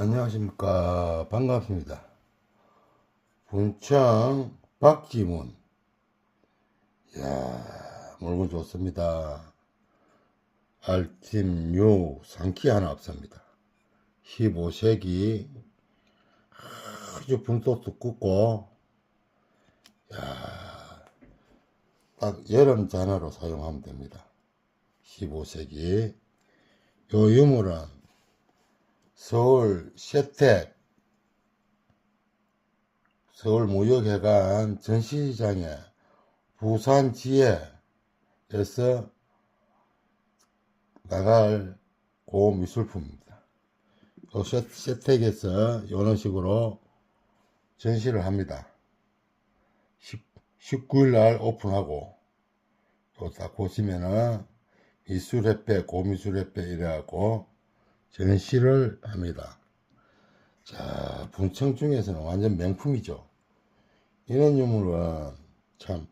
안녕하십니까. 반갑습니다. 분청 박지문. 이야 물건 좋습니다. 알팀 요 상키 하나 없습니다. 15색이 아주 분도 두껍고 야, 딱 여름 잔화로 사용하면 됩니다. 15색이 요 유물은 서울 세택 서울 무역회관 전시장에 부산 지혜에서 나갈 고 미술품입니다. 요 세- 세택에서 이런 식으로 전시를 합니다. 19일 날 오픈하고 요딱 보시면은 미술협회 고미술협회 이래갖고 전시를 합니다. 자, 분청 중에서는 완전 명품이죠. 이런 유물은 참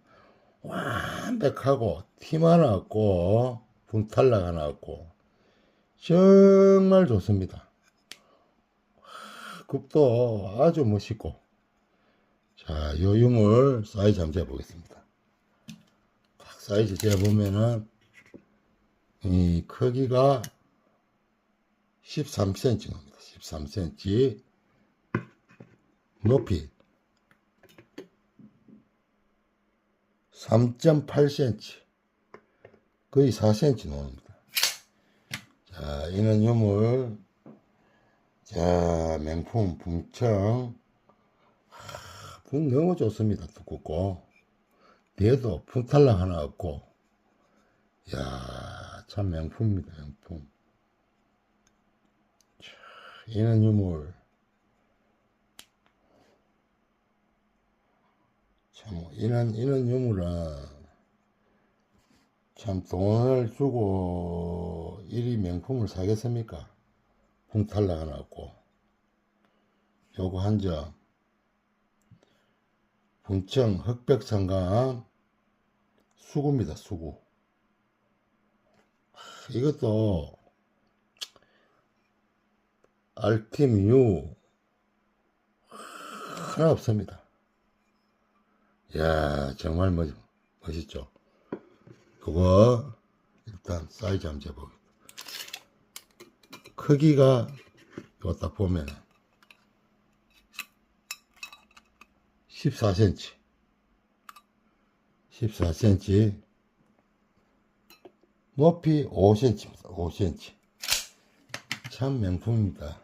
완벽하고 팀 하나 없고 분탈락 하나 없고 정말 좋습니다. 급도 아주 멋있고 자, 요 유물 사이즈 한번 재보겠습니다. 딱 사이즈 재보면은 이 크기가 13cm 납니다. 13cm 높이 3.8cm 거의 4cm 나옵니다. 자, 이는 유물 자, 명품 분청 하, 분 너무 좋습니다. 두껍고 뒤에도 분탈락 하나 없고 야, 참 명품입니다. 명품 이는 유물 참 이는 이는 유물은 참 돈을 주고 이리 명품을 사겠습니까? 풍탈락 하나 없고. 요거 한점 분청 흑백상감 수구입니다 수구 하, 이것도 알팀 U 하나 없습니다. 야 정말 멋, 멋있죠. 그거 일단 사이즈 한번 재보겠습니다. 크기가 이거 딱 보면 14cm 14cm 높이 5cm입니다. 5cm 참 명품입니다.